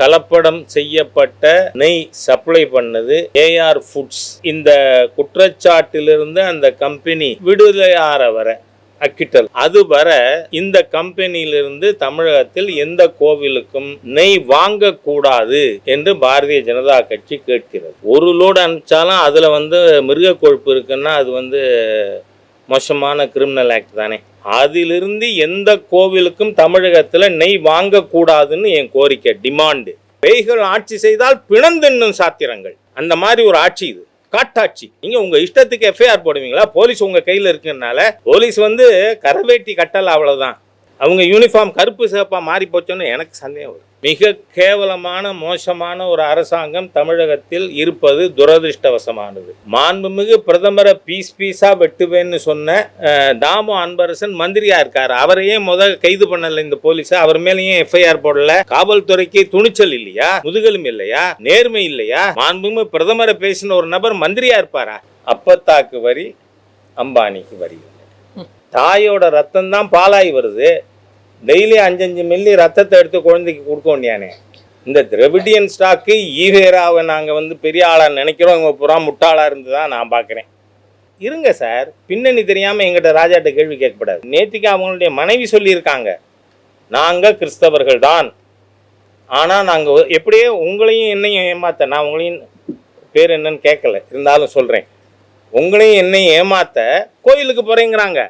கலப்படம் செய்யப்பட்ட நெய் சப்ளை பண்ணது ஏஆர் ஃபுட்ஸ் இந்த குற்றச்சாட்டிலிருந்து அந்த கம்பெனி விடுதலை ஆற வர அக்கிட்டல் அது வர இந்த கம்பெனியிலிருந்து தமிழகத்தில் எந்த கோவிலுக்கும் நெய் வாங்கக்கூடாது என்று பாரதிய ஜனதா கட்சி கேட்கிறது. ஒரு லோடு அனுப்பிச்சாலும் அதில் வந்து மிருக கொழுப்பு இருக்குன்னா அது வந்து மோசமான கிரிமினல் ஆக்ட் தானே. அதிலிருந்து எந்த கோவிலுக்கும் தமிழகத்தில் நெய் வாங்கக்கூடாதுன்னு என் கோரிக்கை டிமாண்டு பேய்கள் ஆட்சி செய்தால் பிணந்தென்னும் சாத்திரங்கள். அந்த மாதிரி ஒரு ஆட்சி இது. காட்டாட்சி. நீங்க உங்க இஷ்டத்துக்கு எஃப்ஐஆர் போடுவீங்களா? போலீஸ் உங்க கையில் இருக்குனால போலீஸ் வந்து கரவேட்டி கட்டல அவ்வளவுதான். அவங்க யூனிஃபார்ம் கருப்பு சிவப்பா மாறி போச்சோன்னு எனக்கு சந்தேகம் வரும். மிக கேவலமான மோசமான ஒரு அரசாங்கம் தமிழகத்தில் இருப்பது துரதிருஷ்டவசமானது. மாண்புமிகு பிரதமரை பீஸ் பீஸா வெட்டுவேன்னு சொன்ன தாமு அன்பரசன் மந்திரியா இருக்காரு. அவரையே முத கைது பண்ணல இந்த போலீஸ். அவர் மேலேயும் எஃப்ஐஆர் போடல. காவல்துறைக்கு துணிச்சல் இல்லையா? முதுகெலும்பு இல்லையா? நேர்மை இல்லையா? மாண்புமிகு பிரதமரை பேசின ஒரு நபர் மந்திரியா இருப்பாரா? அப்பத்தாக்கு வரி அம்பானிக்கு வரி. தாயோட ரத்தம் தான் பாலாய் வருது. டெய்லி அஞ்சஞ்சு மில்லி ரத்தத்தை எடுத்து குழந்தைக்கு கொடுக்கணும் யானே இந்த திரவிடியன் ஸ்டாக்கு ஈவேராவை நாங்கள் வந்து பெரிய ஆளாக நினைக்கிறோம். இவங்க புறா முட்டாளாக இருந்து தான் நான் பார்க்குறேன். இருங்க சார். பின்னணி தெரியாமல் எங்கிட்ட ராஜாட்ட கேள்வி கேட்கப்படாது. நேற்றுக்கு அவங்களுடைய மனைவி சொல்லியிருக்காங்க. நாங்கள் கிறிஸ்தவர்கள் தான். ஆனால் நாங்கள் எப்படியே உங்களையும் என்னையும் ஏமாத்த நான் உங்களையும் பேர் என்னன்னு கேட்கல. இருந்தாலும் சொல்கிறேன் உங்களையும் என்னையும் ஏமாத்த கோயிலுக்கு போகிறேங்கிறாங்க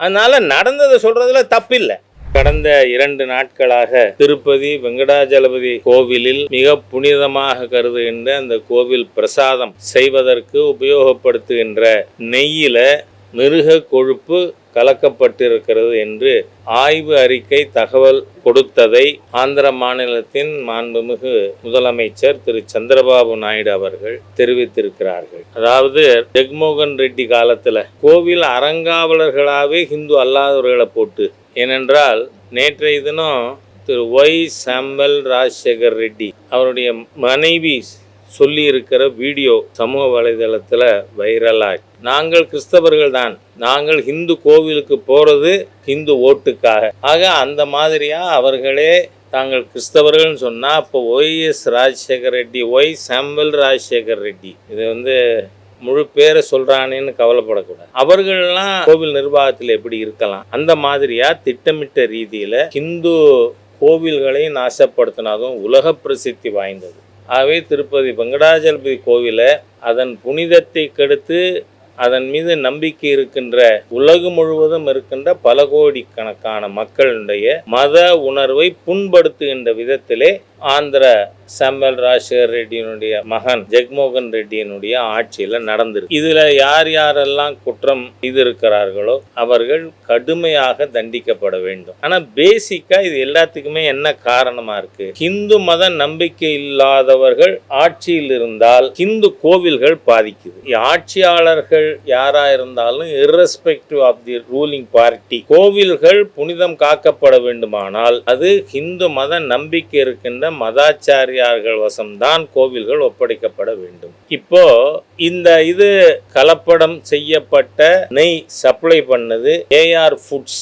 அதனால் நடந்ததை சொல்கிறதுல தப்பில்லை. கடந்த இரண்டு நாட்களாக திருப்பதி வெங்கடாஜலபதி கோவிலில் மிக புனிதமாக கருதுகின்ற அந்த கோவில் பிரசாதம் செய்வதற்கு உபயோகப்படுத்துகின்ற நெய்யில மிருக கொழுப்பு கலக்கப்பட்டிருக்கிறது என்று ஆய்வு அறிக்கை தகவல் கொடுத்ததை ஆந்திர மாநிலத்தின் மாண்புமிகு முதலமைச்சர் திரு. சந்திரபாபு நாயுடு அவர்கள் தெரிவித்திருக்கிறார்கள். அதாவது ஜெக்மோகன் ரெட்டி காலத்தில் கோவில் அறங்காவலர்களாகவே ஹிந்து அல்லாதவர்களை போட்டு ஏனென்றால் நேற்றைய தினம் திரு. ஒய். சாம்பல் ராஜசேகர் ரெட்டி அவருடைய மனைவி சொல்லி இருக்கிற வீடியோ சமூக வலைதளத்தில் வைரலாகி நாங்கள் கிறிஸ்தவர்கள் தான் நாங்கள் ஹிந்து கோவிலுக்கு போகிறது ஹிந்து ஓட்டுக்காக. ஆக அந்த மாதிரியாக அவர்களே தாங்கள் கிறிஸ்தவர்கள்னு சொன்னால் அப்போ ஒய்எஸ் ராஜசேகர் ரெட்டி ஒய் சாம்பல் ராஜசேகர் ரெட்டி. இது வந்து முழு பேரை சொல்கிறானேன்னு கவலைப்படக்கூடாது. அவர்கள்லாம் கோவில் நிர்வாகத்தில் எப்படி இருக்கலாம்? அந்த மாதிரியாக திட்டமிட்ட ரீதியில் ஹிந்து கோவில்களை நாசப்படுத்தினதும் உலக பிரசித்தி வாய்ந்தது. ஆகவே திருப்பதி வெங்கடாஜலபதி கோவிலை அதன் புனிதத்தை கெடுத்து அதன் மீது நம்பிக்கை இருக்கின்ற உலகம் முழுவதும் இருக்கின்ற பல கோடிக்கணக்கான மக்களுடைய மத உணர்வை புண்படுத்துகின்ற விதத்திலே ஆந்திர சாம்பல் ராஜசேகர் ரெட்டியினுடைய மகன் ஜெக்மோகன் ரெட்டியினுடைய ஆட்சியில் நடந்திருக்கு. இதில் யார் யாரெல்லாம் குற்றம் செய்திருக்கிறார்களோ அவர்கள் கடுமையாக தண்டிக்கப்பட வேண்டும். ஆனால் பேசிக்காக இது எல்லாத்துக்குமே என்ன காரணமாக இருக்கு? ஹிந்து மத நம்பிக்கை இல்லாதவர்கள் ஆட்சியில் இருந்தால் ஹிந்து கோவில்கள் பாதிக்குது. ஆட்சியாளர்கள் யாராக இருந்தாலும் irrespective of the ruling party கோவில்கள் புனிதம் காக்கப்பட வேண்டுமானால் அது ஹிந்து மத நம்பிக்கை இருக்கின்ற மதாச்சாரியார்கள் வசம்தான் கோவில்கள் ஒப்படைக்கப்பட வேண்டும். இப்போ இந்த இது கலப்படம் செய்யப்பட்ட நெய் சப்ளை பண்ணது ஏஆர் ஃபுட்ஸ்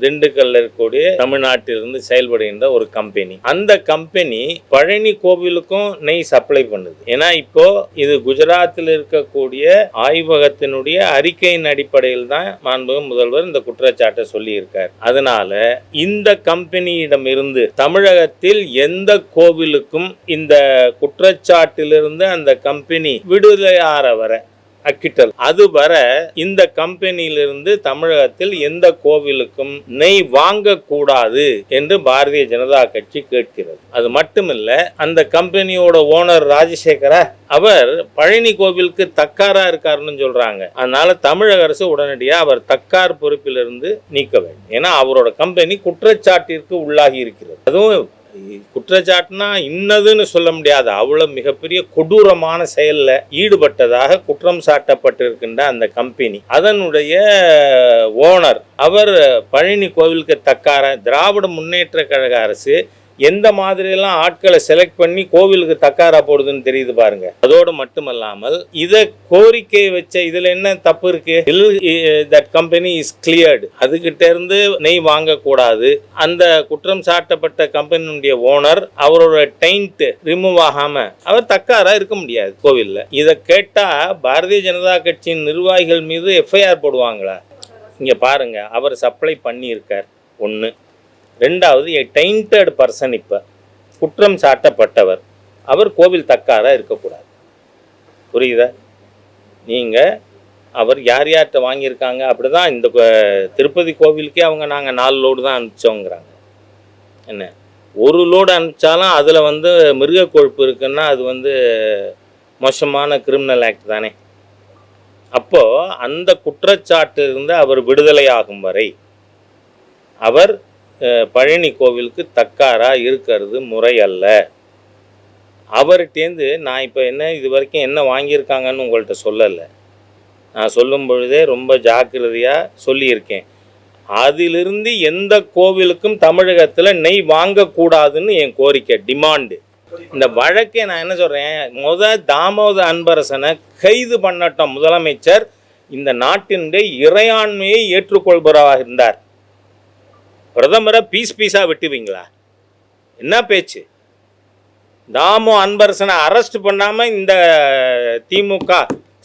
திண்டுக்கல்ல இருக்கக்கூடிய தமிழ்நாட்டிலிருந்து செயல்படுகின்ற ஒரு கம்பெனி அந்த கம்பெனி பழனி கோவிலுக்கும் நெய் சப்ளை பண்ணுது. ஏன்னா இப்போ இது குஜராத்தில் இருக்கக்கூடிய ஆய்வகத்தினுடைய அறிக்கையின் அடிப்படையில் தான் மாண்புமிகு முதல்வர் இந்த குற்றச்சாட்டை சொல்லியிருக்கார். அதனால இந்த கம்பெனியிடம் இருந்து தமிழகத்தில் எந்த கோவிலுக்கும் இந்த குற்றச்சாட்டிலிருந்து அந்த கம்பெனி விடுதலை ஆற வர அக்கிட்டல். அது வர இந்த கம்பெனியிலிருந்து தமிழகத்தில் எந்த கோவிலுக்கும் நெய் வாங்கக்கூடாது என்று பாரதிய ஜனதா கட்சி கேட்கிறது. அது மட்டுமில்ல அந்த கம்பெனியோட ஓனர் ராஜசேகரா அவர் பழனி கோவிலுக்கு தக்காரா இருக்காருன்னு சொல்றாங்க. அதனால தமிழக அரசு உடனடியா அவர் தக்கார் பொறுப்பிலிருந்து நீக்க வேண்டும். ஏன்னா அவரோட கம்பெனி குற்றச்சாட்டிற்கு உள்ளாகி இருக்கிறது. அதுவும் குற்றச்சாட்டுனா இன்னதுன்னு சொல்ல முடியாது. அவ்வளோ மிகப்பெரிய கொடூரமான செயலில் ஈடுபட்டதாக குற்றம் சாட்டப்பட்டிருக்கின்ற அந்த கம்பெனி. அதனுடைய ஓனர் அவர் பழனி கோவிலுக்கு தக்கார திராவிட முன்னேற்ற கழக அரசு எந்த மாதிரியெல்லாம் ஆட்களை செலக்ட் பண்ணி கோவிலுக்கு தக்காரா போடுதுன்னு தெரியுது பாருங்க. அதோடு மட்டுமல்லாமல் இதை கோரிக்கை வச்ச இதுல என்ன தப்பு இருக்கு? தட் கம்பெனி இஸ் கிளியர்டு அதுகிட்ட இருந்து நெய் வாங்கக்கூடாது. அந்த குற்றம் சாட்டப்பட்ட கம்பெனியுடைய ஓனர் அவரோட டெயிண்ட் ரிமூவ் ஆகாம அவர் தக்காரா இருக்க முடியாது கோவில்ல. இதை கேட்டா பாரதிய ஜனதா கட்சியின் நிர்வாகிகள் மீது எஃப்ஐஆர் போடுவாங்களா? இங்க பாருங்க அவர் சப்ளை பண்ணியிருக்கார். ஒன்று ரெண்டாவது ஏ tainted பர்சன் இப்போ குற்றம் சாட்டப்பட்டவர். அவர் கோவில் தக்காராக இருக்கக்கூடாது. புரியுதா? நீங்கள் அவர் யார் யார்கிட்ட வாங்கியிருக்காங்க? அப்படி தான் இந்த திருப்பதி கோவிலுக்கே அவங்க நாங்கள் நாலு லோடு தான் அனுப்பிச்சோங்கிறாங்க. என்ன? ஒரு லோடு அனுப்பிச்சாலும் அதில் வந்து மிருக கொழுப்பு இருக்குன்னா அது வந்து மோசமான கிரிமினல் ஆக்ட் தானே. அப்போது அந்த குற்றச்சாட்டிலிருந்து அவர் விடுதலை ஆகும் வரை அவர் பழனி கோவிலுக்கு தக்காராக இருக்கிறது முறை அல்ல. அவர்கிட்டேருந்து நான் இப்போ என்ன இது வரைக்கும் என்ன வாங்கியிருக்காங்கன்னு உங்கள்கிட்ட சொல்லலை. நான் சொல்லும் பொழுதே ரொம்ப ஜாக்கிரதையாக சொல்லியிருக்கேன். அதிலிருந்து எந்த கோவிலுக்கும் தமிழகத்தில் நெய் வாங்கக்கூடாதுன்னு என் கோரிக்கை டிமாண்டு. இந்த வழக்கை நான் என்ன சொல்கிறேன் முத தாமோத அன்பரசனை கைது பண்ணட்டும் முதலமைச்சர். இந்த நாட்டினுடைய இறையாண்மையை ஏற்றுக்கொள்பவராக இருந்தார். பிரதமரை பீஸ் பீஸாக வெட்டுவீங்களா? என்ன பேச்சு? தாமோ அன்பரசனை அரெஸ்ட் பண்ணாமல் இந்த திமுக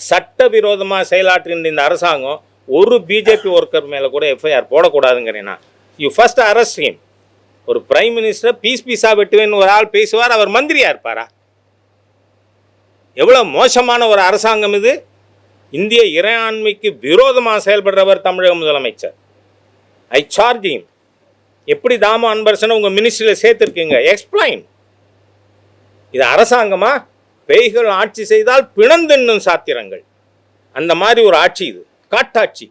சட்டவிரோதமாக செயலாற்றுகின்ற இந்த அரசாங்கம் ஒரு பிஜேபி ஒர்க்கர் மேலே கூட எஃப்ஐஆர் போடக்கூடாதுங்கிறேன் நான். யூ ஃபஸ்ட் அரெஸ்ட் ஹிம் ஒரு பிரைம் மினிஸ்டர் பீஸ் பீஸாக வெட்டுவேன்னு ஒரு ஆள் பேசுவார் அவர் மந்திரியாக இருப்பாரா? எவ்வளோ மோசமான ஒரு அரசாங்கம் இது? இந்திய இறையாண்மைக்கு விரோதமாக செயல்படுறவர் தமிழக முதலமைச்சர். ஐ சார்ஜ் எப்படி தாமோ அன்பரசனை உங்கள் மினிஸ்ட்ரியில் சேர்த்துருக்கீங்க? எக்ஸ்பிளைன் இது அரசாங்கமா? பேய்கள் ஆட்சி செய்தால் பிணந்தென்னும் சாத்திரங்கள். அந்த மாதிரி ஒரு ஆட்சி இது. காட்டாட்சி.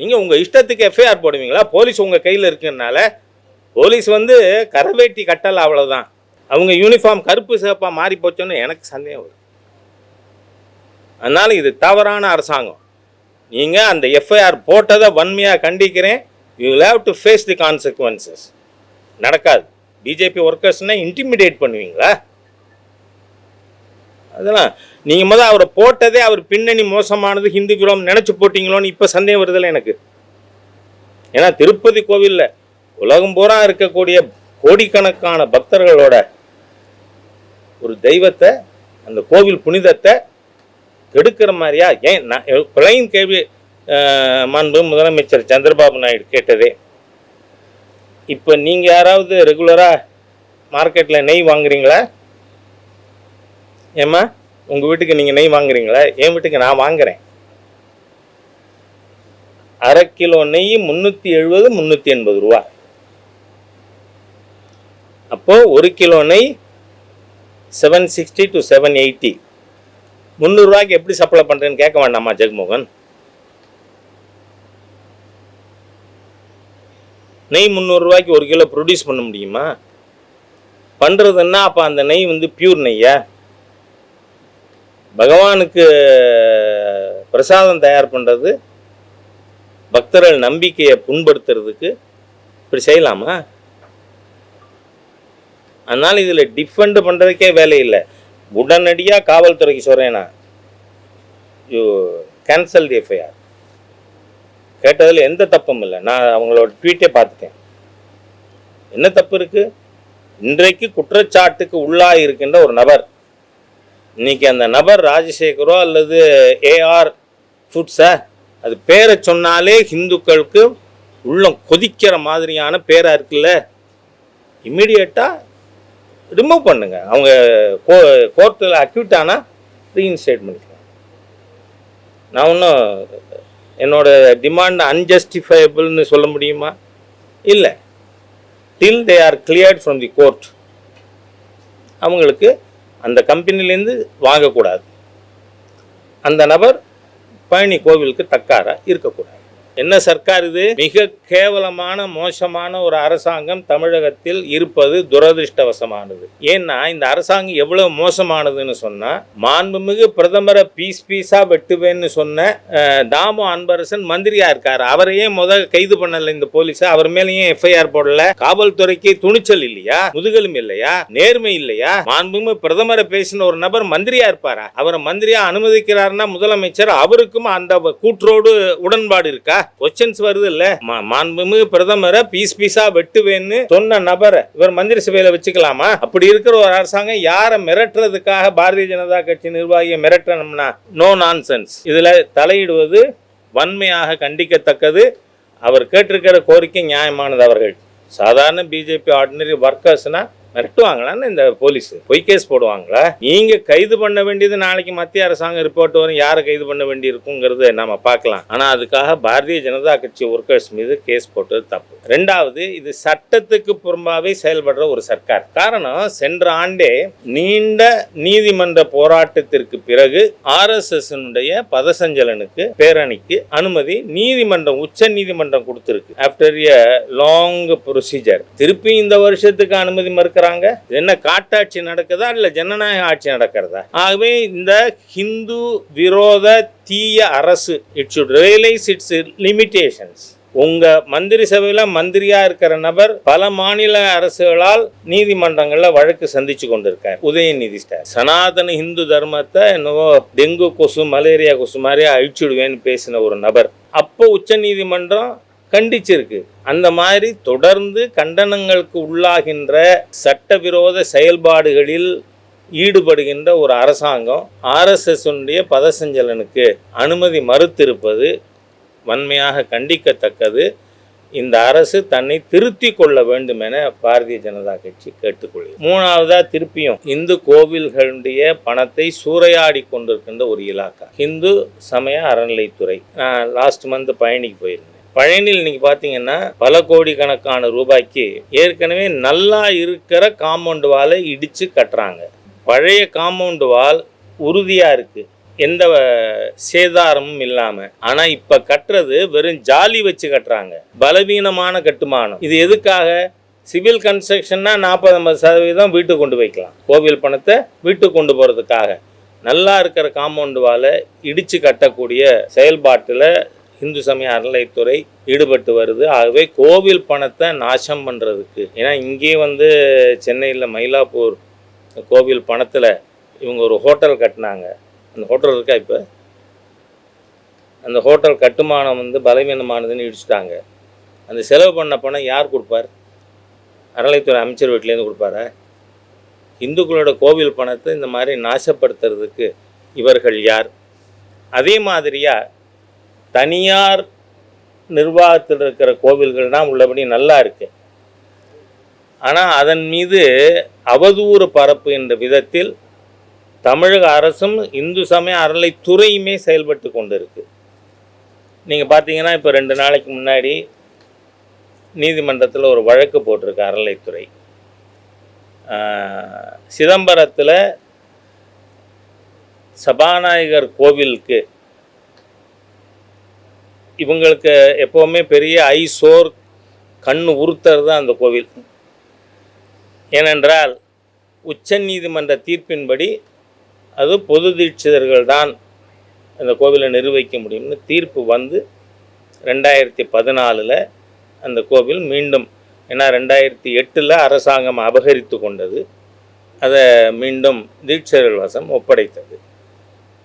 நீங்கள் உங்கள் இஷ்டத்துக்கு எஃப்ஐஆர் போடுவீங்களா? போலீஸ் உங்கள் கையில் இருக்குனால போலீஸ் வந்து கரவேட்டி கட்டல அவ்வளோதான் அவங்க யூனிஃபார்ம் கருப்பு சிவப்பாக மாறி போச்சோன்னு எனக்கு சந்தேகம் வரும். அதனால் இது தவறான அரசாங்கம். நீங்கள் அந்த எஃப்ஐஆர் போட்டதை வன்மையாக கண்டிக்கிறேன். You have to face the consequences நடக்காது. பிஜேபி ஒர்க்கர்ஸ்னால் இன்டிமிடேட் பண்ணுவீங்களா? அதெல்லாம் நீங்கள் முதல் அவரை போட்டதே அவர் பின்னணி மோசமானது ஹிந்து விரோதம் நினச்சி போட்டிங்களோன்னு இப்போ சந்தேகம் வருதில்லை எனக்கு. ஏன்னா திருப்பதி கோவிலில் உலகம் பூரா இருக்கக்கூடிய கோடிக்கணக்கான பக்தர்களோட ஒரு தெய்வத்தை அந்த கோவில் புனிதத்தை கெடுக்கிற மாதிரியா? ஏன் நான் பிழையும் கேள்வி மாண்பு முதலமைச்சர் சந்திரபாபு நாயுடு கேட்டது. இப்போ நீங்கள் யாராவது ரெகுலராக மார்க்கெட்டில் நெய் வாங்குறீங்களா? ஏம்மா உங்கள் வீட்டுக்கு நீங்கள் நெய் வாங்குறீங்களா? என் வீட்டுக்கு நான் வாங்குறேன். அரை கிலோ நெய் முந்நூற்றி எழுபது முந்நூற்றி எண்பது ரூபா. அப்போ ஒரு கிலோ நெய் seven sixty to seven eighty முந்நூறுரூவாய்க்கு எப்படி சப்ளை பண்ணுறேன்னு கேட்க வேண்டாமா ஜெகமோகன் நெய் முந்நூறுரூவாய்க்கு ஒரு கிலோ ப்ரொடியூஸ் பண்ண முடியுமா? பண்ணுறதுன்னா அப்போ அந்த நெய் வந்து பியூர் நெய்யா? பகவானுக்கு பிரசாதம் தயார் பண்ணுறது பக்தர்கள் நம்பிக்கையை புண்படுத்துறதுக்கு இப்படி செய்யலாமா? அதனால் இதில் டிஃபெண்ட் பண்ணுறதுக்கே வேலை இல்லை. உடனடியாக காவல்துறைக்கு சொல்கிறேன் நான். யூ கேன்சல் தி எஃப்ஐஆர் கேட்டதில் எந்த தப்பும் இல்லை. நான் அவங்களோட ட்வீட்டே பார்த்துட்டேன். என்ன தப்பு இருக்குது இன்றைக்கு குற்றச்சாட்டுக்கு உள்ளாக இருக்கின்ற ஒரு நபர். இன்றைக்கி அந்த நபர் ராஜசேகரோ அல்லது ஏஆர் ஃபுட்ஸா அது பேரை சொன்னாலே ஹிந்துக்களுக்கு உள்ளம் கொதிக்கிற மாதிரியான பேராக இருக்குல்ல? இம்மிடியட்டாக ரிமூவ் பண்ணுங்க. அவங்க கோ கோர்ட்டில் அக்யூட் ஆனால் ரீஇன்ஸ்டேட் பண்ணிக்கலாம். நான் ஒன்றும் என்னோட டிமாண்ட் அன்ஜஸ்டிஃபைபிள்னு சொல்ல முடியுமா? இல்லை. Till they are cleared from the court அவங்களுக்கு அந்த கம்பெனிலேருந்து வாங்கக்கூடாது. அந்த நபர் பழனி கோவிலுக்கு தக்காராக இருக்கக்கூடாது. என்ன சர்க்கார் இது? மிக கேவலமான மோசமான ஒரு அரசாங்கம் தமிழகத்தில் இருப்பது துரதிருஷ்டவசமானது. ஏன்னா இந்த அரசாங்கம் எவ்வளவு மோசமானதுன்னு சொன்னா மாண்புமிகு பிரதமரை பீஸ் பீஸா வெட்டுவேன்னு சொன்ன தாமு அன்பரசன் மந்திரியா இருக்காரு. அவரையே முத கைது பண்ணல இந்த போலீஸ். அவர் மேலேயும் எஃப்ஐஆர் போடல. காவல்துறைக்கு துணிச்சல் இல்லையா? முதுகலும் இல்லையா? நேர்மை இல்லையா? மாண்புமிகு பிரதமரை பேசின ஒரு நபர் மந்திரியா இருப்பாரா? அவரை மந்திரியா அனுமதிக்கிறாருன்னா முதலமைச்சர் அவருக்கும் அந்த கூற்றோடு உடன்பாடு இருக்கா? கொஸ்டின்ஸ் வருது இல்ல மா- மாண்புமிகு பிரதமரை பீஸ் பீஸா வெட்டுவேன்னு சொன்ன நபரை இவர் மந்திரி சபையில வச்சுக்கலாமா? அப்படி இருக்கிற ஒரு அரசாங்கம் யாரை மிரட்டுறதுக்காக பாரதிய ஜனதா கட்சி நிர்வாகியை மிரட்டணும்னா நோ நான்சென்ஸ் இதுல தலையிடுவது வன்மையாக கண்டிக்கத்தக்கது. அவர் கேட்டிருக்கிற கோரிக்கை நியாயமானது அவர்கள். சாதாரண பிஜேபி ஆர்டினரி ஒர்க்கர்ஸ்னா மிரட்டுவாங்களான்னு இந்த போலீஸ்? பொய் கேஸ் போடுவாங்களா? நீங்க கைது பண்ண வேண்டியது நாளைக்கு மத்திய அரசாங்கம் ரிப்போர்ட் வரும். யாரை கைது பண்ண வேண்டி இருக்குங்கிறத நம்ம பார்க்கலாம். ஆனா அதுக்காக பாரதிய ஜனதா கட்சி ஒர்க்கர்ஸ் மீது கேஸ் போட்டது தப்பு. ரெண்டாவது இது சட்டத்துக்கு புறம்பாவே செயல்படுற ஒரு சர்க்கார். காரணம் சென்ற ஆண்டே நீண்ட நீதிமன்ற போராட்டத்திற்கு பிறகு ஆர்எஸ்எஸ் பதசஞ்சலனுக்கு பேரணிக்கு அனுமதி நீதிமன்றம் உச்ச நீதிமன்றம் கொடுத்திருக்கு. ஆஃப்டர் எ லாங் ப்ரொசீஜர் திருப்பி இந்த வருஷத்துக்கு அனுமதி மறுக்கிற கொடுக்குறாங்க என்ன காட்டாட்சி நடக்குதா இல்லை ஜனநாயக ஆட்சி நடக்கிறதா? ஆகவே இந்த ஹிந்து விரோத தீய அரசு it should realise its limitations உங்க மந்திரி சபையில மந்திரியா இருக்கிற நபர் பல மாநில அரசுகளால் நீதிமன்றங்கள்ல வழக்கு சந்திச்சு கொண்டிருக்கார். உதயநிதி ஸ்டார் சனாதன இந்து தர்மத்தை என்னவோ டெங்கு கொசு மலேரியா கொசு மாதிரி அழிச்சுடுவேன்னு பேசின ஒரு நபர். அப்போ உச்ச நீதிமன்றம் கண்டிச்சிருக்கு. அந்த மாதிரி தொடர்ந்து கண்டனங்களுக்கு உள்ளாகின்ற சட்டவிரோத செயல்பாடுகளில் ஈடுபடுகின்ற ஒரு அரசாங்கம் ஆர்எஸ்எஸ்னுடைய பதசஞ்சலனுக்கு அனுமதி மறுத்திருப்பது வன்மையாக கண்டிக்கத்தக்கது. இந்த அரசு தன்னை திருத்தி கொள்ள வேண்டும் என பாரதிய ஜனதா கட்சி கேட்டுக்கொள்கிறது. மூணாவதா திருப்பியும் இந்து கோவில்களுடைய பணத்தை சூறையாடி கொண்டிருக்கின்ற ஒரு இலாக்கா. இந்து சமய அறநிலைத்துறை நான் லாஸ்ட் மந்த் பயணிக்கு போயிருந்தேன். பழனியில் இன்னைக்கு பார்த்தீங்கன்னா பல கோடிக்கணக்கான ரூபாய்க்கு ஏற்கனவே நல்லா இருக்கிற காம்பவுண்டு வாலை இடித்து கட்டுறாங்க. பழைய காம்பவுண்டு வால் உறுதியாக இருக்குது எந்த சேதாரமும் இல்லாமல் ஆனால் இப்போ கட்டுறது வெறும் ஜாலி வச்சு கட்டுறாங்க. பலவீனமான கட்டுமானம். இது எதுக்காக? சிவில் கன்ஸ்ட்ரக்ஷன்னா நாற்பது ஐம்பது சதவீதம் வீட்டுக்கு கொண்டு வைக்கலாம் கோவில் பணத்தை வீட்டுக்கு கொண்டு போகிறதுக்காக நல்லா இருக்கிற காம்பவுண்டு வாலை இடித்து கட்டக்கூடிய செயல்பாட்டில் இந்து சமய அறநிலைத்துறை ஈடுபட்டு வருது. ஆகவே கோவில் பணத்தை நாசம் பண்ணுறதுக்கு ஏன்னா இங்கேயே வந்து சென்னையில் மயிலாப்பூர் கோவில் பணத்தில் இவங்க ஒரு ஹோட்டல் கட்டினாங்க. அந்த ஹோட்டல் இருக்கா இப்போ? அந்த ஹோட்டல் கட்டுமானம் வந்து பலவீனமானதுன்னு இடிச்சிட்டாங்க. அந்த செலவு பண்ண பணம் யார் கொடுப்பார்? அறநிலைத்துறை அமைச்சர் வீட்டிலேருந்து கொடுப்பாரா? இந்துக்களோட கோவில் பணத்தை இந்த மாதிரி நாசப்படுத்துறதுக்கு இவர்கள் யார்? அதே மாதிரியாக தனியார் நிர்வாகத்தில் இருக்கிற கோவில்கள்னால் உள்ளபடி நல்லா இருக்கு. ஆனால் அதன் மீது அவதூறு பரப்பு என்ற விதத்தில் தமிழக அரசும் இந்து சமய அறநிலைத்துறையுமே செயல்பட்டு கொண்டு இருக்குது நீங்கள் பார்த்தீங்கன்னா இப்போ ரெண்டு நாளைக்கு முன்னாடி நீதிமன்றத்தில் ஒரு வழக்கு போட்டிருக்கு அறநிலைத்துறை சிதம்பரத்தில் சபாநாயகர் கோவிலுக்கு இவங்களுக்கு எப்போவுமே பெரிய ஐ சோர் கண் உறுத்தர் தான் அந்த கோவில். ஏனென்றால் உச்ச நீதிமன்ற தீர்ப்பின்படி அது பொது தீட்சிதர்கள் தான் அந்த கோவிலை நிர்வகிக்க முடியும்னு தீர்ப்பு வந்து ரெண்டாயிரத்தி பதினாலில் அந்த கோவில் மீண்டும் ஏன்னா ரெண்டாயிரத்தி எட்டில் அரசாங்கம் அபகரித்து கொண்டது. அதை மீண்டும் தீட்சர்கள் வசம் ஒப்படைத்தது.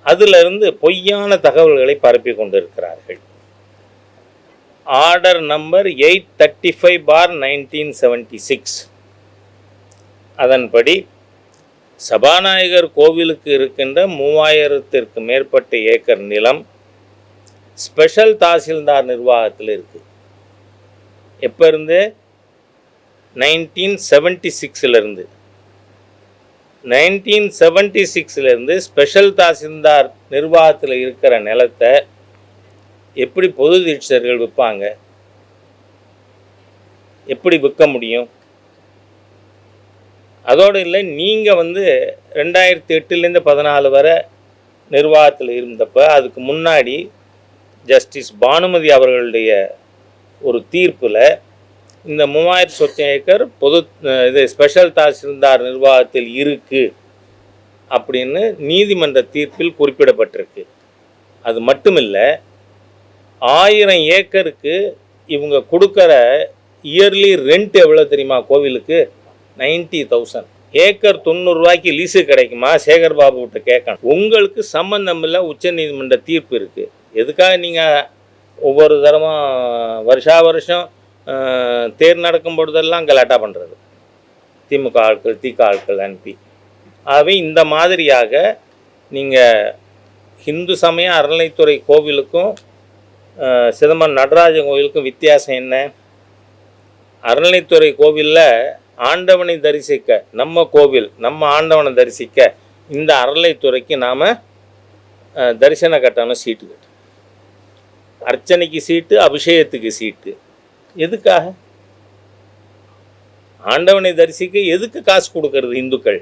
அதிலிருந்து பொய்யான தகவல்களை பரப்பி கொண்டிருக்கிறார்கள். Order number eight thirty five bar nineteen seventy six. அதன்படி சபாநாயகர் கோவிலுக்கு இருக்கின்ற மூவாயிரத்திற்கு மேற்பட்ட ஏக்கர் நிலம் ஸ்பெஷல் தாசில்தார் நிர்வாகத்தில் இருக்குது எப்போ இருந்து நைன்டீன் செவன்டி சிக்ஸ்லேருந்து. நைன்டீன் செவன்டி சிக்ஸ்லேருந்து ஸ்பெஷல் தாசில்தார் நிர்வாகத்தில் இருக்கிற நிலத்தை எப்படி பொது தீட்சர்கள் விற்பாங்க? எப்படி விற்க முடியும்? அதோடு இல்லை நீங்கள் வந்து ரெண்டாயிரத்தி எட்டுலேருந்து பதினாலு வரை நிர்வாகத்தில் இருந்தப்போ அதுக்கு முன்னாடி ஜஸ்டிஸ் பானுமதி அவர்களுடைய ஒரு தீர்ப்பில் இந்த மூவாயிரத்தி சொத்து ஏக்கர் பொது இது ஸ்பெஷல் தாசில்தார் நிர்வாகத்தில் இருக்குது அப்படின்னு நீதிமன்ற தீர்ப்பில் குறிப்பிடப்பட்டிருக்கு. அது மட்டுமில்லை ஆயிரம் ஏக்கருக்கு இவங்க கொடுக்குற இயர்லி ரெண்ட் எவ்வளோ தெரியுமா கோவிலுக்கு? Ninety thousand. ஏக்கர் தொண்ணூறுரூவாய்க்கு லீஸு கிடைக்குமா? சேகர் பாபு கிட்ட கேட்கணும். உங்களுக்கு சம்பந்தம் இல்லை உச்சநீதிமன்ற தீர்ப்பு இருக்குது எதுக்காக நீங்கள் ஒவ்வொரு தரமும் வருஷா வருஷம் தேர் நடக்கும் பொழுதெல்லாம் கலாட்டா பண்ணுறது திமுக ஆட்கள் திக ஆட்கள் அனுப்பி ஆகவே இந்த மாதிரியாக நீங்கள் ஹிந்து சமய அறநிலைத்துறை கோவிலுக்கும் சிதம்பரம் நடராஜன் கோவிலுக்கும் வித்தியாசம் என்ன? அறநிலைத்துறை கோவிலில் ஆண்டவனை தரிசிக்க நம்ம கோவில் நம்ம ஆண்டவனை தரிசிக்க இந்த அறநிலைத்துறைக்கு நாம் தரிசன கட்டணம் சீட்டு கட்டணும். அர்ச்சனைக்கு சீட்டு அபிஷேகத்துக்கு சீட்டு. எதுக்காக? ஆண்டவனை தரிசிக்க எதுக்கு காசு கொடுக்கறது இந்துக்கள்?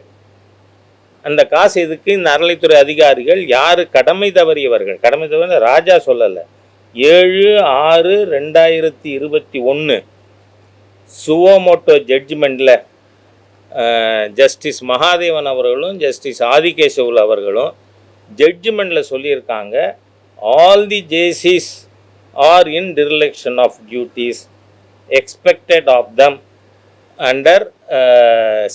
அந்த காசு எதுக்கு? இந்த அறநிலைத்துறை அதிகாரிகள் யார்? கடமை தவறியவர்கள். கடமை தவறிய ராஜா சொல்லலை. ஏழு ஆறு ரெண்டாயிரத்தி இருபத்தி ஒன்று சுவோமோட்டோ ஜட்ஜ்மெண்ட்டில் ஜஸ்டிஸ் மகாதேவன் அவர்களும் ஜஸ்டிஸ் ஆதிகேசவுல் அவர்களும் ஜட்ஜ்மெண்ட்டில் சொல்லியிருக்காங்க all the Jaycees are in dereliction of duties expected of them under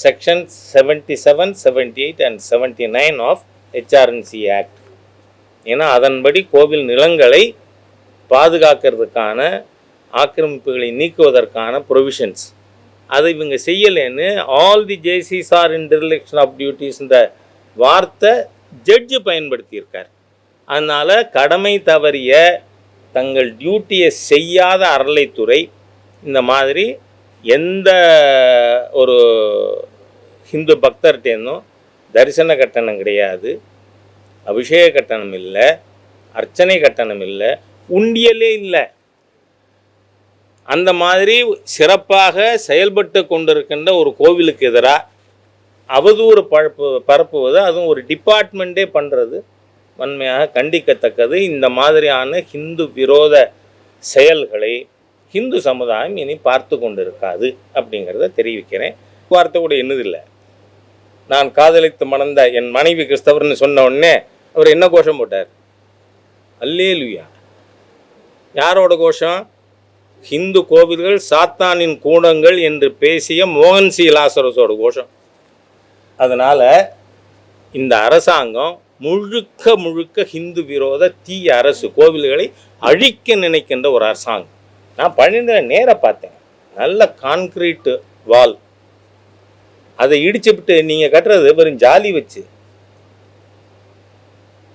section seventy seven seventy eight and seventy nine of HRNC act ஏன்னா அதன்படி கோவில் நிலங்களை பாதுகாக்கிறதுக்கான ஆக்கிரமிப்புகளை நீக்குவதற்கான ப்ரொவிஷன்ஸ் அதை இவங்க செய்யலைன்னு all the Jaycees are in dereliction of duties இந்த வார்த்தை ஜட்ஜு பயன்படுத்தியிருக்கார். அதனால் கடமை தவறிய தங்கள் டியூட்டியை செய்யாத அறளைத்துறை இந்த மாதிரி எந்த ஒரு ஹிந்து பக்தர்கிட்டேருந்தும் தரிசன கட்டணம் கிடையாது அபிஷேக கட்டணம் இல்லை அர்ச்சனை கட்டணம் இல்லை உண்டியலே இல்லை. அந்த மாதிரி சிறப்பாக செயல்பட்டு கொண்டிருக்கின்ற ஒரு கோவிலுக்கு எதிராக அவதூறு பழப்பு பரப்புவது அதுவும் ஒரு டிபார்ட்மெண்ட்டே பண்ணுறது வன்மையாக கண்டிக்கத்தக்கது. இந்த மாதிரியான ஹிந்து விரோத செயல்களை ஹிந்து சமுதாயம் இனி பார்த்து கொண்டிருக்காது அப்படிங்கிறத தெரிவிக்கிறேன். வார்த்தை கூட என்னதில்லை. நான் காதலித்து மணந்த என் மனைவி கிறிஸ்தவர்னு சொன்ன உடனே அவர் என்ன கோஷம் போட்டார்? அல்லேலுயா. யாரோட கோஷம்? ஹிந்து கோவில்கள் சாத்தானின் கூடங்கள் என்று பேசிய மோகன் சி. லாசரஸோட கோஷம். அதனால் இந்த அரசாங்கம் முழுக்க முழுக்க ஹிந்து விரோத தீய அரசு கோவில்களை அழிக்க நினைக்கின்ற ஒரு அரசாங்கம். நான் பழனியில் நேராக பார்த்தேன். நல்ல கான்கிரீட் வால் அதை இடிச்சுவிட்டு நீங்கள் கட்டுறது வெறும் ஜாலி வச்சு.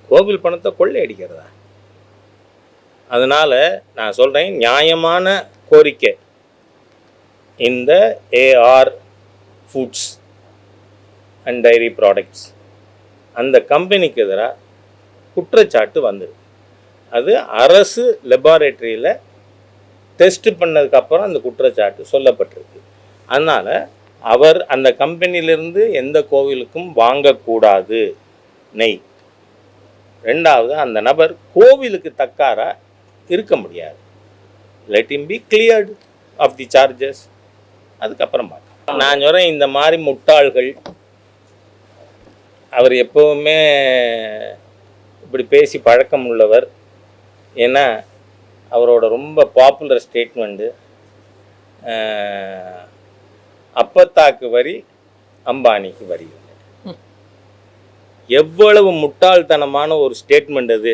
கோவில் பணத்தை கொள்ளை அடிக்கிறதா அதனால் நான் சொல்கிறேன் நியாயமான கோரிக்கை. இந்த AR foods and dairy products அந்த கம்பெனிக்கு எதிராக குற்றச்சாட்டு வந்தது. அது அரசு லெபார்டரியில் டெஸ்ட் பண்ணதுக்கப்புறம் அந்த குற்றச்சாட்டு சொல்லப்பட்டிருக்கு. அதனால் அவர் அந்த கம்பெனியிலிருந்து எந்த கோவிலுக்கும் வாங்கக்கூடாது. நெய். ரெண்டாவது அந்த நபர் கோவிலுக்கு தக்காராக இருக்க முடியாது. Let him be cleared of the charges அதுக்கப்புறம் பார்க்கலாம். நான் சொல்கிறேன் இந்த மாதிரி முட்டாள்கள் அவர் எப்போவுமே இப்படி பேசி பழக்கம் உள்ளவர். ஏன்னா அவரோட ரொம்ப பாப்புலர் ஸ்டேட்மெண்ட்டு அப்பத்தாக்கு வரி அம்பானிக்கு வரி. எவ்வளவு முட்டாள்தனமான ஒரு ஸ்டேட்மெண்ட் அது.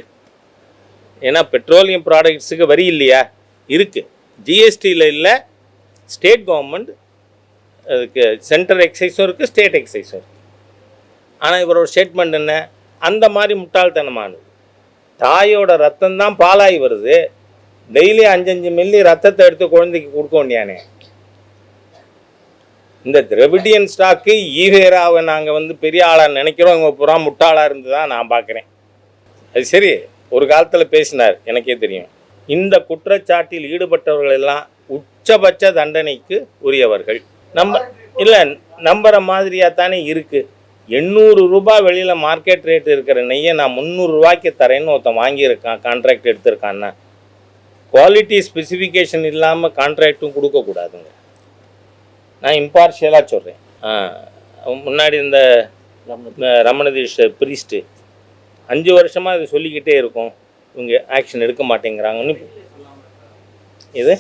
ஏன்னா பெட்ரோலியம் ப்ராடக்ட்ஸுக்கு வரி இல்லையா? இருக்குது ஜிஎஸ்டியில் இல்லை ஸ்டேட் கவர்மெண்ட் அதுக்கு சென்ட்ரல் எக்ஸைஸும் இருக்குது ஸ்டேட் எக்ஸைஸும் இருக்குது ஆனால் இவரோட ஸ்டேட்மெண்ட் என்ன? அந்த மாதிரி முட்டாள்தனமானது. தாயோட ரத்தம் தான் பாலாகி வருது. டெய்லி அஞ்சஞ்சு மில்லி ரத்தத்தை எடுத்து குழந்தைக்கு கொடுக்க யானே இந்த திரவிடியன் ஸ்டாக்கு ஈவேராவை நாங்கள் வந்து பெரிய ஆளாக நினைக்கிறோம். இவங்க புறா முட்டாளாக இருந்து தான் நான் பார்க்குறேன். அது சரி. ஒரு காலத்தில் பேசினார் எனக்கே தெரியும். இந்த குற்றச்சாட்டில் ஈடுபட்டவர்கள் எல்லாம் உச்சபட்ச தண்டனைக்கு உரியவர்கள். நம்ம இல்லை நம்புற மாதிரியாக தானே இருக்குது எண்ணூறு ரூபாய் வெளியில் மார்க்கெட் ரேட் இருக்கிற நெய்யை நான் முந்நூறு ரூபாய்க்கு தரேன்னு ஒருத்தன் வாங்கியிருக்கான் கான்ட்ராக்ட் எடுத்திருக்கான்னா குவாலிட்டி ஸ்பெசிஃபிகேஷன் இல்லாமல் கான்ட்ராக்டும் கொடுக்கக்கூடாதுங்க நான் இம்பார்ஷியலாக சொல்கிறேன் முன்னாடி இந்த இந்த ரமணதீஷ் பிரீஸ்ட்டு அஞ்சு வருஷமாக இது சொல்லிக்கிட்டே இருக்கும். இவங்க ஆக்ஷன் எடுக்க மாட்டேங்கிறாங்கன்னு. இது?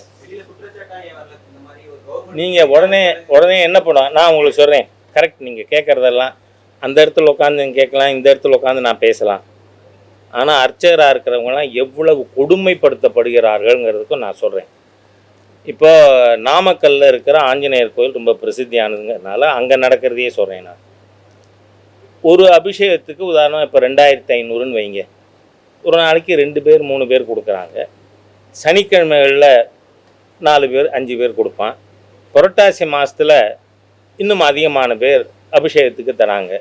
நீங்கள் உடனே உடனே என்ன பண்ணுவோம் நான் உங்களுக்கு சொல்கிறேன் கரெக்ட் நீங்கள் கேட்குறதெல்லாம் அந்த இடத்துல உட்காந்து கேட்கலாம். இந்த இடத்துல உட்காந்து நான் பேசலாம். ஆனால் அர்ச்சகராக இருக்கிறவங்களாம் எவ்வளவு கொடுமைப்படுத்தப்படுகிறார்கள்ங்கிறதுக்கும் நான் சொல்கிறேன் இப்போ நாமக்கல்லில் இருக்கிற ஆஞ்சநேயர் கோயில் ரொம்ப பிரசித்தியானதுங்கிறதுனால அங்கே நடக்கிறதையே சொல்கிறேன் நான். ஒரு அபிஷேகத்துக்கு உதாரணம் இப்போ ரெண்டாயிரத்தி ஐநூறுன்னு வைங்க. ஒரு நாளைக்கு ரெண்டு பேர் மூணு பேர் கொடுக்குறாங்க. சனிக்கிழமைகளில் நாலு பேர் அஞ்சு பேர் கொடுப்பான். புரட்டாசி மாதத்தில் இன்னும் அதிகமான பேர் அபிஷேகத்துக்கு தராங்க.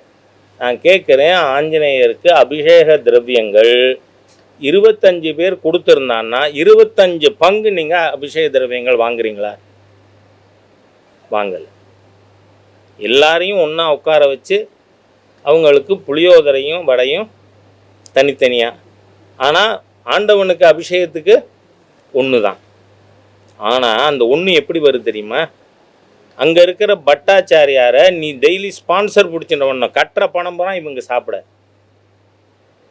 நான் கேட்குறேன் ஆஞ்சநேயருக்கு அபிஷேக திரவியங்கள் இருபத்தஞ்சு பேர் கொடுத்துருந்தான்னா இருபத்தஞ்சு பங்கு நீங்கள் அபிஷேக திரவியங்கள் வாங்குறீங்களா? வாங்கலை. எல்லாரையும் ஒன்றா உட்கார வச்சு அவங்களுக்கு புளியோதரையும் வடையும் தனித்தனியாக ஆனால் ஆண்டவனுக்கு அபிஷேகத்துக்கு ஒன்று தான் ஆனால் அந்த ஒன்று எப்படி வருது தெரியுமா? அங்கே இருக்கிற பட்டாச்சாரியாரை நீ டெய்லி ஸ்பான்சர் பிடிச்சிட்டு கட்டுற பணம் பூரா இவங்க சாப்பிட.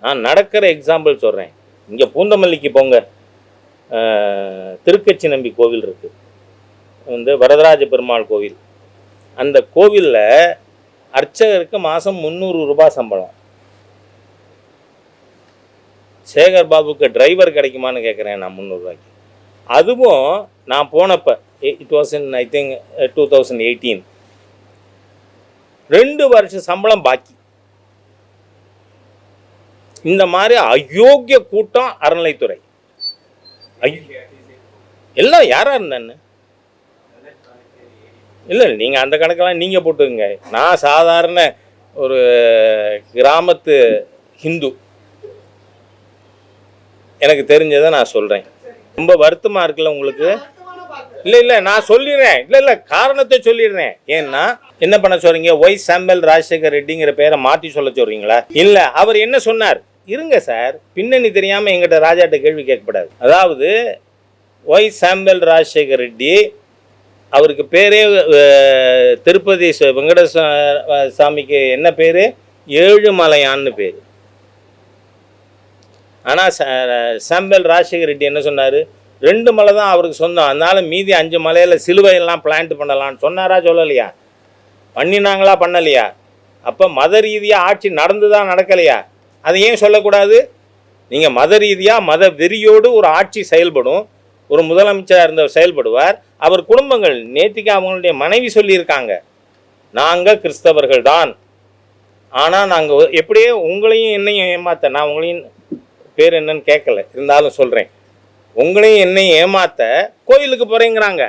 நான் நடக்கிற எக்ஸாம்பிள் சொல்கிறேன் இங்கே பூந்தமல்லிக்கு போங்க. திருக்கச்சி நம்பி கோவில் இருக்குது வந்து வரதராஜ பெருமாள் கோவில். அந்த கோவிலில் அர்ச்சகருக்கு மாதம் முந்நூறு ரூபாய் சம்பளம். சேகர் பாபுக்கு டிரைவர் கிடைக்குமான்னு கேட்குறேன் நான் முந்நூறுரூவாய்க்கு அதுவும் நான் போனப்போ it was in I think two thousand eighteen ரெண்டு வருஷம் சம்பளம் பாக்கி. இந்த மாதிரி அயோக்கிய கூட்டம் அறநிலைத்துறை எல்லாம் யாராக இருந்தான்னு இல்லை நீங்கள் அந்த கணக்கெல்லாம் நீங்கள் போட்டுக்குங்க. நான் சாதாரண ஒரு கிராமத்து ஹிந்து. எனக்கு தெரிஞ்சதை நான் சொல்கிறேன் ரொம்ப வருத்தமாக இருக்குல்ல உங்களுக்கு? இல்லை இல்லை நான் சொல்லிடுறேன். இல்லை இல்லை காரணத்தை சொல்லிடுறேன். ஏன்னா என்ன பண்ண சொல்றீங்க? ஒய் சாம்பல் ராஜசேகர் ரெட்டிங்கிற பேரை மாற்றி சொல்ல சொல்றீங்களா? இல்லை அவர் என்ன சொன்னார்? இருங்க சார். பின்னணி தெரியாமல் எங்கிட்ட ராஜாட்ட கேள்வி கேட்கப்படாது. அதாவது ஒய் சாம்பல் ராஜசேகர் ரெட்டி அவருக்கு பேரே திருப்பதி ச- வெங்கடேச சாமிக்கு என்ன பேர்? ஏழுமலையான்னு பேர். ஆனால் சாம்பல் ராஜசேகர் ரெட்டி என்ன சொன்னார்? ரெண்டு மலை தான் அவருக்கு சொந்தம். அதனால மீதி அஞ்சு மலையில் சிலுவையெல்லாம் பிளான்ட் பண்ணலாம்னு சொன்னாரா சொல்லலையா? பண்ணினாங்களா பண்ணலையா? அப்போ மத ரீதியாக ஆட்சி நடந்துதான் நடக்கலையா? அதை ஏன் சொல்லக்கூடாது? நீங்கள் மத ரீதியாக மத வெறியோடு ஒரு ஆட்சி செயல்படும். ஒரு முதலமைச்சராக இருந்தவர் செயல்படுவார். அவர் குடும்பங்கள் நேத்திக்கு அவங்களுடைய மனைவி சொல்லியிருக்காங்க. நாங்கள் கிறிஸ்தவர்கள் தான் ஆனால் நாங்கள் எப்படியே உங்களையும் என்னையும் ஏமாத்த நான் உங்களையும் பேர் என்னன்னு கேட்கல இருந்தாலும் சொல்கிறேன் உங்களையும் என்னையும் ஏமாத்த கோயிலுக்கு போகிறேங்கிறாங்க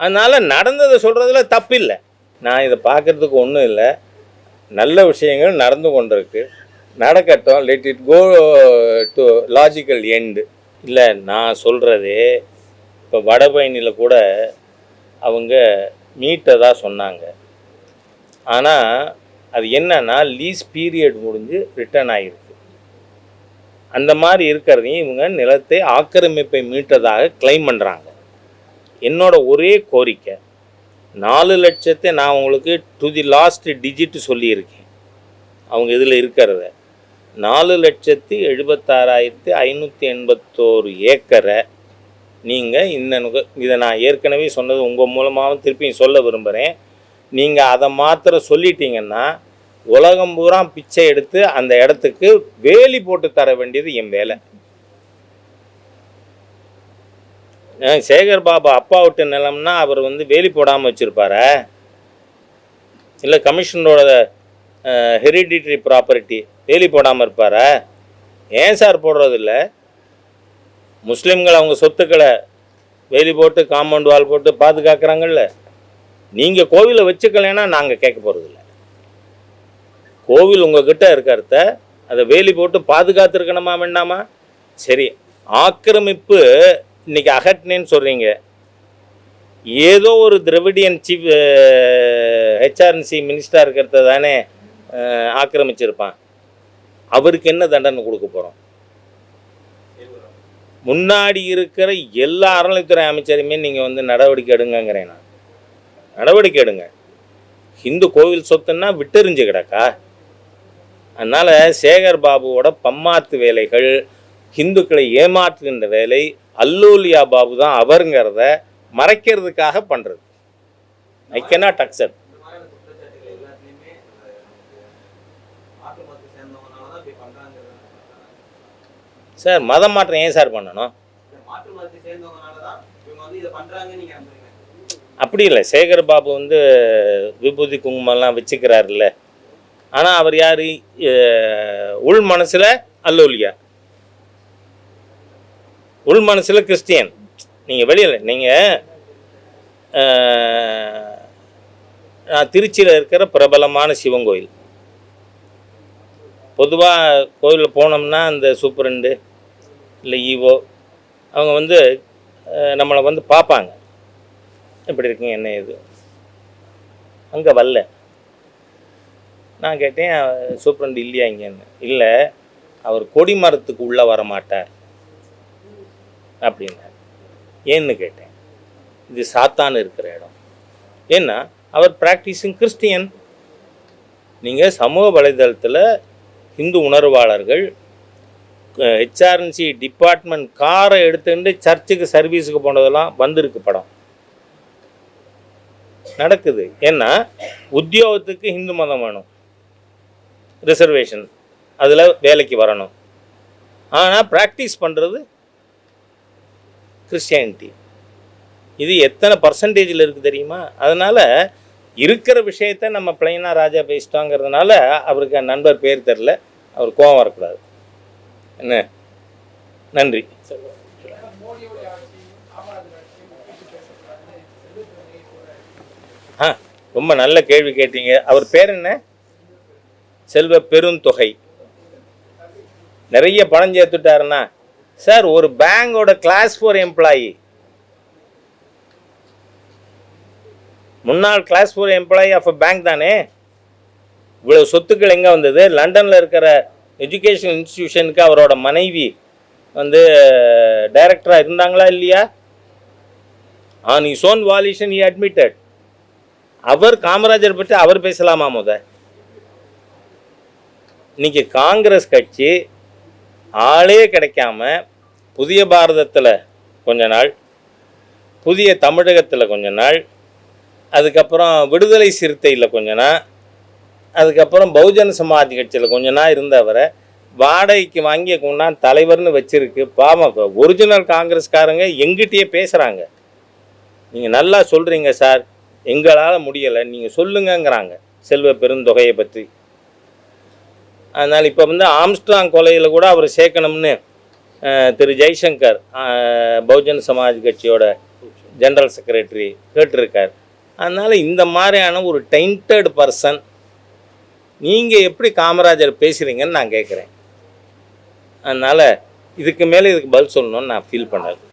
அதனால் நடந்ததை சொல்கிறதுல தப்பில்லை. நான் இதை பார்க்குறதுக்கு ஒன்றும் இல்லை. நல்ல விஷயங்கள் நடந்து கொண்டிருக்கு. நடக்கட்டும். Let it go to logical end இல்லை நான் சொல்கிறதே இப்போ வடபழனியில் கூட அவங்க மீட்டதாக சொன்னாங்க. ஆனால் அது என்னன்னா லீஸ் பீரியட் முடிஞ்சு ரிட்டர்ன் ஆகிருக்கு அந்த மாதிரி இருக்கிறதையும் இவங்க நிலத்தை ஆக்கிரமிப்பை மீட்டதாக கிளைம் பண்ணுறாங்க என்னோட ஒரே கோரிக்கை நாலு லட்சத்தை நான் உங்களுக்கு டு தி லாஸ்ட் டிஜிட் சொல்லியிருக்கேன். அவங்க இதில் இருக்கிறத. நாலு லட்சத்தி எழுபத்தாறாயிரத்தி ஐநூற்றி எண்பத்தோரு ஏக்கரை நீங்கள் இந்த நுக- இதை நான் ஏற்கனவே சொன்னது உங்கள் மூலமாகவும் திருப்பியும் சொல்ல விரும்புகிறேன் நீங்கள் அதை மாத்திரம் சொல்லிட்டீங்கன்னா உலகம் பூரா பிச்சை எடுத்து அந்த இடத்துக்கு வேலி போட்டு தர வேண்டியது என் வேலை. சேகர் பாபா அப்பா விட்டு நிலம்னா அவர் வந்து வேலி போடாமல் வச்சுருப்பாரா? இல்லை கமிஷனரோட ஹெரிடிட்ரி ப்ராப்பர்ட்டி வேலி போடாமல் இருப்பாரா? ஏன் சார் போடுறதில்ல? முஸ்லீம்கள் அவங்க சொத்துக்களை வேலி போட்டு காம்பவுண்ட் வால் போட்டு பாதுகாக்கிறாங்கல்ல. நீங்கள் கோவிலை வச்சுக்கலைன்னா நாங்கள் கேட்க போகிறதில்ல கோவில் உங்ககிட்ட இருக்கிறத அதை வேலி போட்டு பாதுகாத்துருக்கணுமா வேண்டாமா? சரி ஆக்கிரமிப்பு இன்னைக்கு அகட்டினேன்னு சொல்கிறீங்க ஏதோ ஒரு திரவிடியன் சீஃப் ஹெச்ஆர்என்சி மினிஸ்டராக இருக்கிறத தானே. ஆக்கிரமிச்சிருப்பான். அவருக்கு என்ன தண்டனை கொடுக்க போகிறோம் முன்னாடி இருக்கிற எல்லா அறநிலைத்துறை அமைச்சரையுமே நீங்கள் வந்து நடவடிக்கை எடுங்கங்கிறேன் நான். நடவடிக்கை எடுங்க. ஹிந்து கோவில் சொத்துன்னா விட்டெறிஞ்சு கிடக்கா? அதனால் சேகர் பாபுவோட பம்மாத்து வேலைகள் ஹிந்துக்களை ஏமாற்றுகின்ற வேலை அல்லூலியா பாபு தான் அவருங்கிறத மறைக்கிறதுக்காக பண்ணுறது ஐ கேனாட் அக்செப்ட் இந்த மாதிரியான குற்றச்சாட்டுகள் எல்லாத்துலயுமே மாற்று மதத்தை சேர்ந்தவங்கனால தான் இப்படி பண்றாங்கிறது சார் மதம் மாற்றம் ஏன் சார் பண்ணணும்? அப்படி இல்லை. சேகர் பாபு வந்து விபூதி குங்குமம்லாம் வச்சுக்கிறாருல்ல. ஆனால் அவர் யார்? உள் மனசில் அல்லோலியா. உள் மனசில் கிறிஸ்டியன். நீங்கள் வெளியில் நீங்கள் நான் திருச்சியில் இருக்கிற பிரபலமான சிவன் கோயில். பொதுவாக கோயிலில் போனோம்னா அந்த சூப்பரண்டு இல்லை ஈவோ அவங்க வந்து நம்மளை வந்து பார்ப்பாங்க எப்படி இருக்குங்க என்ன இது அங்கே வரல. நான் கேட்டேன் சூப்பரண்டு இல்லையா இங்கேன்னு. இல்லை அவர் கொடி மரத்துக்கு உள்ளே வர மாட்டார். அப்படின்னார். ஏன்னு கேட்டேன். இது சாத்தான் இருக்கிற இடம். ஏன்னா அவர் ப்ராக்டிஸிங் கிறிஸ்டியன் நீங்கள் சமூக வலைதளத்தில் இந்து உணர்வாளர்கள் ஹெச்ஆர்என்சி டிபார்ட்மெண்ட் காரை எடுத்துட்டு சர்ச்சுக்கு சர்வீஸுக்கு போனதெல்லாம் வந்திருக்கு படம். நடக்குது. ஏன்னா உத்தியோகத்துக்கு இந்து மதம் வேணும். ரிசர்வேஷன் அதில் வேலைக்கு வரணும். ஆனால் ப்ராக்டிஸ் பண்ணுறது கிறிஸ்டியானிட்டி இது எத்தனை பர்சன்டேஜில் இருக்குது தெரியுமா? அதனால் இருக்கிற விஷயத்த நம்ம பிளைனாக ராஜா பேசிட்டோங்கிறதுனால அவருக்கு நண்பர் பேர் தெரில அவர் கோவம் வரக்கூடாது. என்ன? நன்றி. ஆ ரொம்ப நல்ல கேள்வி கேட்டீங்க. அவர் பேர் என்ன? செல்வ பெருந்தொகை. நிறைய பணம் சேர்த்துட்டாருன்னா சார் ஒரு பேங்கோட கிளாஸ் ஃபோர் எம்ப்ளாயி முன்னாள் class four employee of a bank தானே? இவ்வளோ சொத்துக்கள் எங்கே வந்தது? லண்டனில் இருக்கிற எஜுகேஷன் இன்ஸ்டிடியூஷனுக்கு அவரோட மனைவி வந்து டைரக்டராக இருந்தாங்களா இல்லையா? On his own volition he admitted அவர் காமராஜர் பற்றி அவர் பேசலாமா முத? இன்னைக்கு காங்கிரஸ் கட்சி ஆளே கிடைக்காம புதிய பாரதத்தில் கொஞ்ச நாள் புதிய தமிழகத்தில் கொஞ்ச நாள் அதுக்கப்புறம் விடுதலை சிறுத்தையில் கொஞ்ச நாள் அதுக்கப்புறம் பகுஜன சமாஜ் கட்சியில் கொஞ்ச நாள் இருந்தவரை வாடகைக்கு வாங்கி கொண்டாந்து தலைவர்னு வச்சுருக்கு. பாவம் ஒரிஜினல் காங்கிரஸ்காரங்க எங்கிட்டயே பேசுகிறாங்க நீங்கள் நல்லா சொல்கிறீங்க சார் எங்களால் முடியலை நீங்கள் சொல்லுங்கங்கிறாங்க செல்வ பெருந்தொகையை பற்றி. அதனால் இப்போ வந்து ஆம்ஸ்ட்ராங் கொலையில் கூட அவர் சேர்க்கணும்னு திரு ஜெய்சங்கர் பகுஜன் சமாஜ் கட்சியோட ஜெனரல் செக்ரட்டரி கேட்டிருக்கார். அதனால் இந்த மாதிரியான ஒரு டெயின்டட் பர்சன் நீங்கள் எப்படி காமராஜர் பேசுகிறீங்கன்னு நான் கேட்குறேன் அதனால் இதுக்கு மேலே இதுக்கு பதில் சொல்லணும்னு நான் ஃபீல் பண்ணது